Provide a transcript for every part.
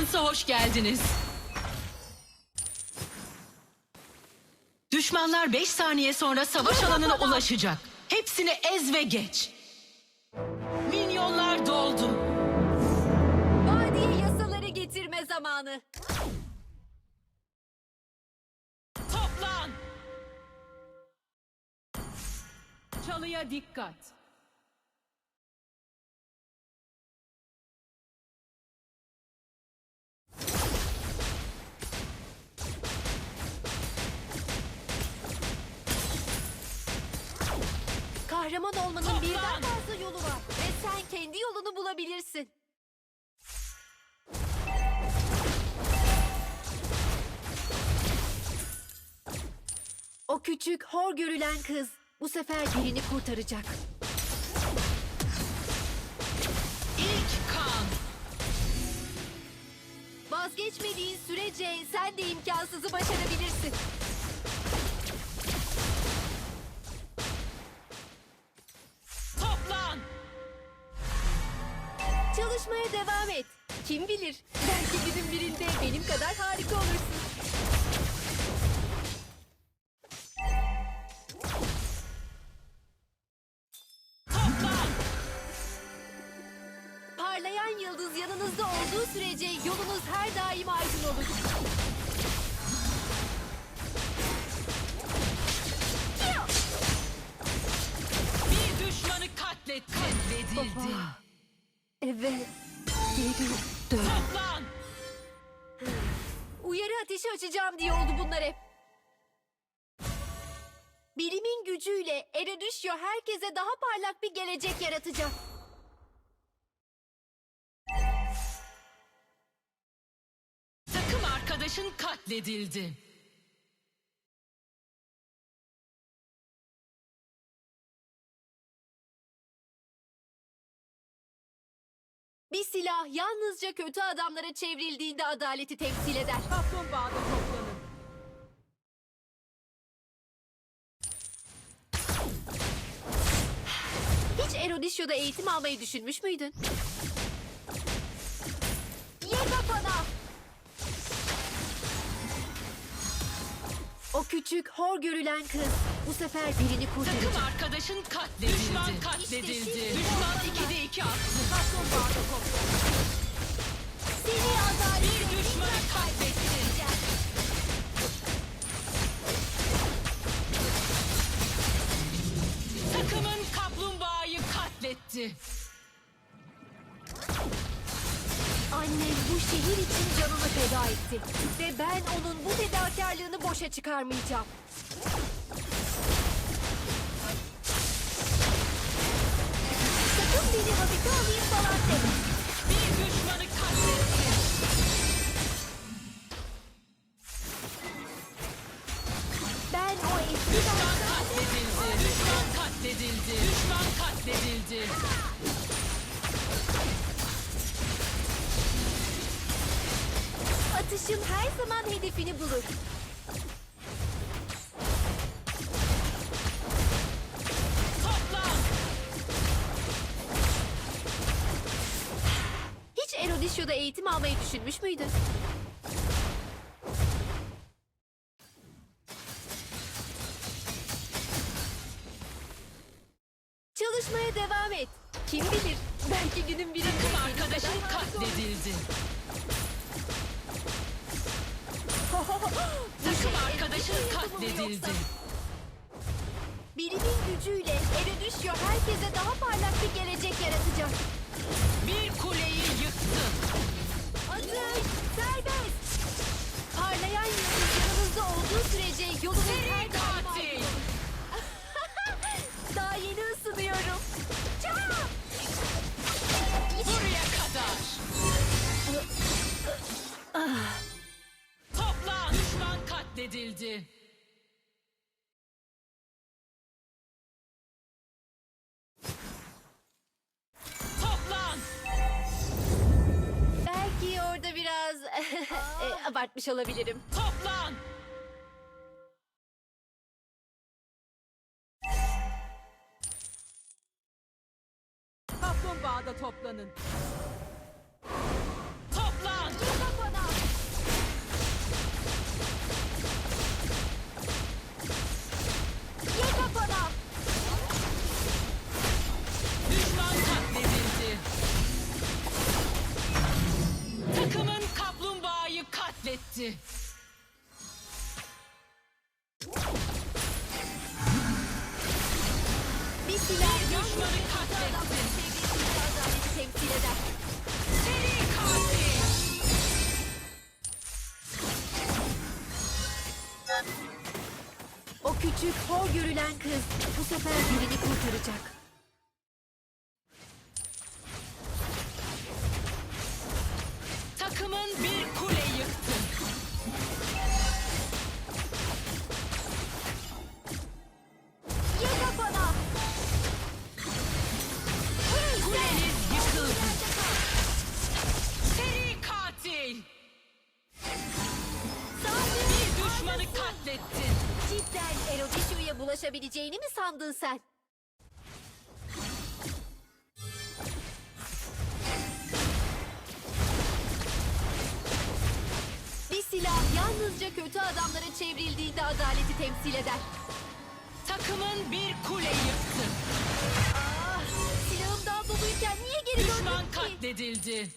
Alliance'a hoş geldiniz. Düşmanlar 5 saniye sonra savaş alanına ulaşacak. Hepsini ez ve geç. Minyonlar doldu. Vadiye yasaları getirme zamanı. Toplan. Çalıya dikkat. Kahraman olmanın birden fazla yolu var. Ve sen kendi yolunu bulabilirsin. O küçük, hor görülen kız bu sefer birini kurtaracak. İlk kan. Vazgeçmediğin sürece sen de imkansızı başarabilirsin. Çalışmaya devam et. Kim bilir? Belki günün birinde benim kadar harika olursun. Toplan. Parlayan yıldız yanınızda olduğu sürece yolunuz her daim aydın olur. Bir düşmanı katlet. Katledildi. Evet. Geri dön. Toplan. Uyarı ateşi açacağım diye oldu bunlar hep. Bilimin gücüyle Eredüşyo herkese daha parlak bir gelecek yaratacak. Takım arkadaşın katledildi. Bir silah yalnızca kötü adamlara çevrildiğinde adaleti temsil eder. Kaplumbağada toplanın. Hiç Erodisyo'da eğitim almayı düşünmüş müydün? Ye kafana! O küçük, hor görülen kız bu sefer birini Takım kurtaracak. arkadaşın katledildi. Düşman katledildi. İşte Düşman orada. 2'de 2 attı. Seni adaletle Bir düşmanı kaybedeceğim. Takımın kaplumbağayı katletti. Annem bu şehir için canını feda etti. Ve ben onun bu fedakarlığını boşa çıkarmayacağım. Beni hafife alayım falan deme. Bir düşmanı katletti. Ben o eski Düşman katledildi. Düşman katledildi. Düşman katledildi. Atışım her zaman hedefini bulur. Erodisyo'da eğitim almayı düşünmüş müydün? Çalışmaya devam et. Kim bilir? Belki günün birinde arkadaşın katledildi. Takım şey arkadaşın bir katledildi. Bilimin gücüyle Eredüşyo herkese daha parlak bir gelecek yaratacak. Toplan. Düşman katledildi. Toplan. Belki orada biraz e, abartmış olabilirim. Toplan. Kaplumbağada toplanın. Görülen kız bu sefer birini kurtaracak. Takımın bir kule yıktı. Ya kafana! Kuleniz yıkıldı. Seri katil. Bir düşmanı katlettin. Bulaşabileceğini mi sandın sen? Bir silah yalnızca kötü adamlara çevrildiğinde adaleti temsil eder. Takımın bir kule yıktı. Ah, silahım daha doluyken niye geri Düşman döndün ki? katledildi.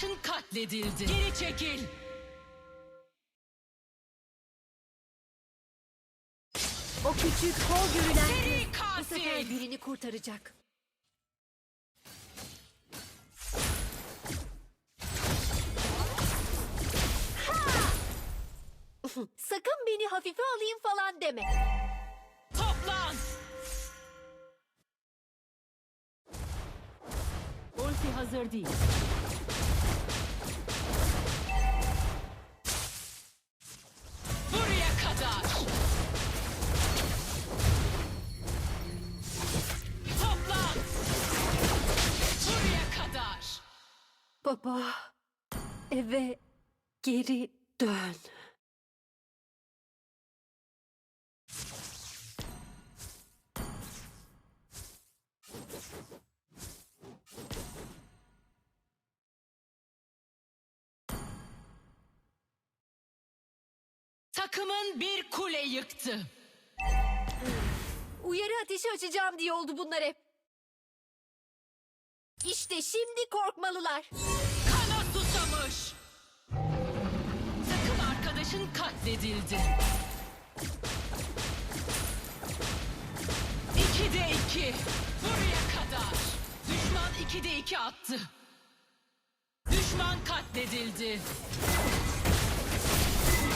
Arkadaşın katledildi. Geri çekil. O küçük, hor görülen Seri kız bu sefer katil. birini kurtaracak. Sakın beni hafife alayım falan deme. Toplan. Ulti hazır değil. Baba, eve geri dön. Takımın bir kule yıktı. Uyarı ateşi açacağım diye oldu bunlar hep. İşte şimdi korkmalılar. Katledildi. İkide iki. Buraya kadar. Düşman ikide iki attı. Düşman katledildi.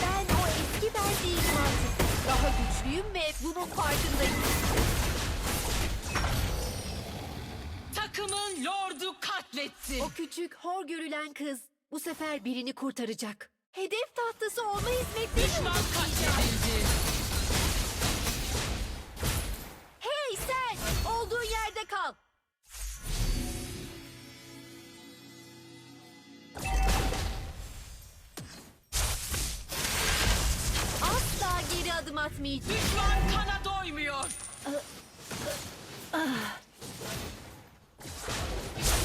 Ben o eski ben değilim artık. Daha güçlüyüm ve bunun farkındayım. Takımın lordu katletti. O küçük, hor görülen kız bu sefer birini kurtaracak. Hedef tahtası olma hizmetleri Düşman katledildi. Hey sen! Olduğun yerde kal. Asla geri adım atmayacağım. Düşman kana doymuyor.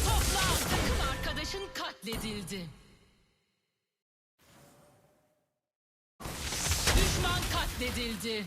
Toplan. Takım arkadaşın katledildi. Katledildi.